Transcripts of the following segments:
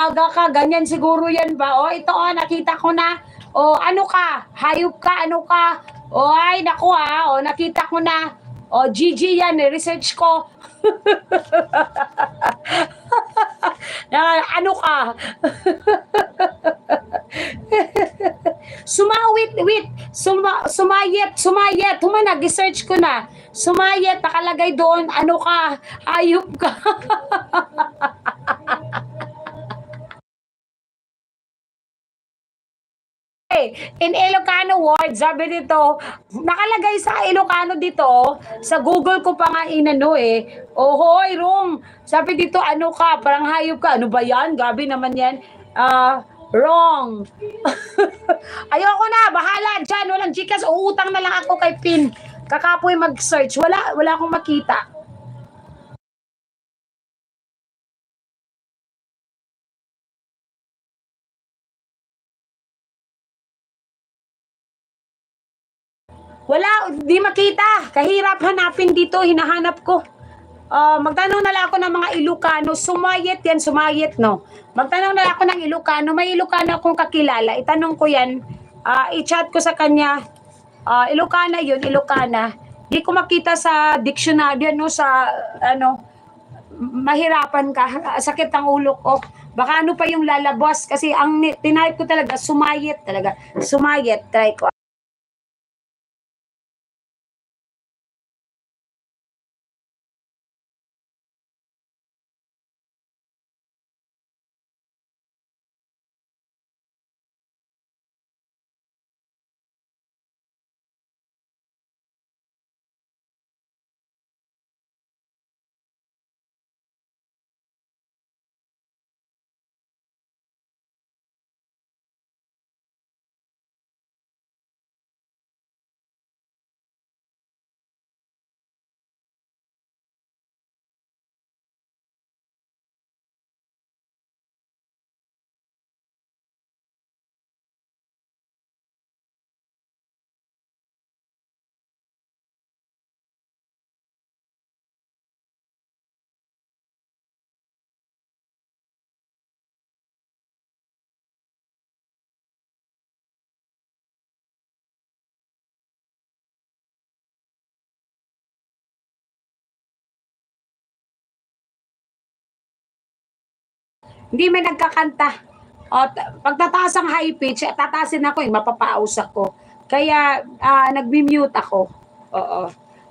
aga ka, ganyan siguro yan ba? O, ito o, nakita ko na. O, ano ka? Hayop ka, ano ka? O, ay, naku ha. O, nakita ko na. O, GG yan, research ko. na, ano ka? Sumawit, wait. Suma, sumayet, sumayet. Huma, nag-search ko na. Sumayet, nakalagay doon, ano ka? Hayop ka. In Ilocano word, sabi dito, nakalagay sa Ilocano dito, sa Google ko pa nga inano eh, ohoy, wrong. Sabi dito, ano ka, parang hayop ka. Ano ba yan? Gabi naman yan. Ah, wrong. Ayoko na, bahala dyan. Walang chikas, uutang na lang ako kay Pin. Kakapoy mag-search. Wala, wala akong makita. Wala, di makita. Kahirap hanapin dito, hinahanap ko. Ah, magtanong na lang ako ng mga Ilocano. Sumayet yan, sumayet, no? Magtanong na lang ako ng Ilocano. May Ilocano akong kakilala. Itanong ko yan. Ah, i-chat ko sa kanya. Ah, Ilocana yun, Ilocana. Di ko makita sa dictionary, ano, sa, ano, mahirapan ka. Sakit ang ulo ko. Baka ano pa yung lalabas. Kasi ang tinype ko talaga, sumayet talaga. Sumayet, try ko. Hindi may nagkakanta. O, pagtataas ang high pitch, eh, tataasin ako eh, mapapaus ako. Kaya, ah, nagbi-mute ako. Oo.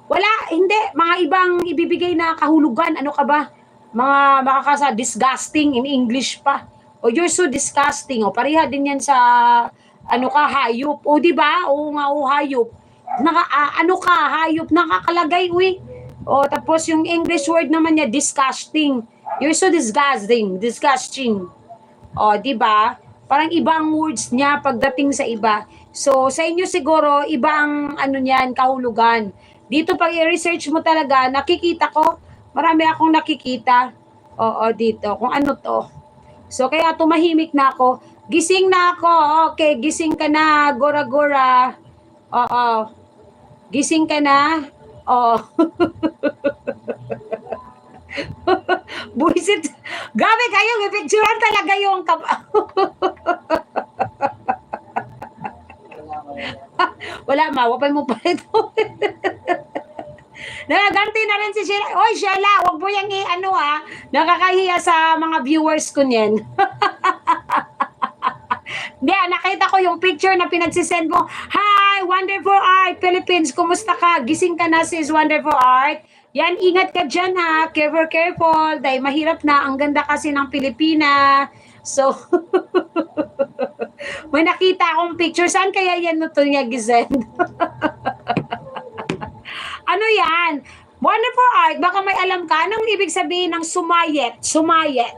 Wala, hindi. Mga ibang ibibigay na kahulugan. Ano ka ba? Mga makakasa, disgusting in English pa. O, you're so disgusting. O, pareha din yan sa, ano ka, hayop. O, di ba? Oo nga, o, hayop. Naka, ah, ano ka, hayop, nakakalagay, uy. O, tapos yung English word naman niya, disgusting. You're so disgusting. Disgusting. O, di ba? Parang ibang words niya pagdating sa iba. So, sa inyo siguro, ibang ano niyan, kahulugan. Dito pag i-research mo talaga, nakikita ko, marami akong nakikita. Oo, dito, kung ano to. So, kaya tumahimik na ako. Gising na ako. Okay, gising ka na, gora-gora. Oo. Gising ka na. Oo. Buisit. Gabi kayo, may picturean talaga yung kap... Wala, mawapay mo pa ito. Nagaganti na rin si Sheila. Oy, Sheila, wag mo yung i-ano ha. Nakakahiya sa mga viewers ko niyan. Hindi, nakita ko yung picture na pinagsisend mo. Hi, Wonderful Art Philippines. Kumusta ka? Gising ka na sis Wonderful Art. Yan, ingat ka dyan ha. Careful, careful. Dahil mahirap na. Ang ganda kasi ng Pilipina. So, may nakita akong picture. Saan kaya yan na to niya gisend? ano yan? Wonderful art. Baka may alam ka. Anong ibig sabihin ng sumayet? Sumayet.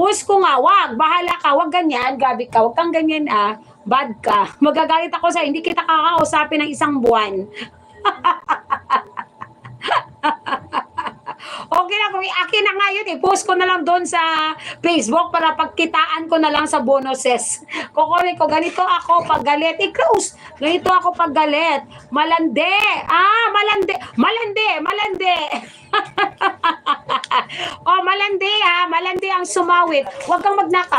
Push ko nga, wag, bahala ka, wag ganyan, gabi ka, wag kang ganyan ah, bad ka. Magagalit ako sa hindi kita kakausapin ng isang buwan. na kung akin na nga yun, i-post ko na lang doon sa Facebook para pagkitaan ko na lang sa bonuses. Kukunin ko, ganito ako pag galit. I-close. Ganito ako pag galit. Malande. Ah, malande. Malande, malande. oh, malandi ha. Malandi ang sumawit. Huwag kang magnakaw.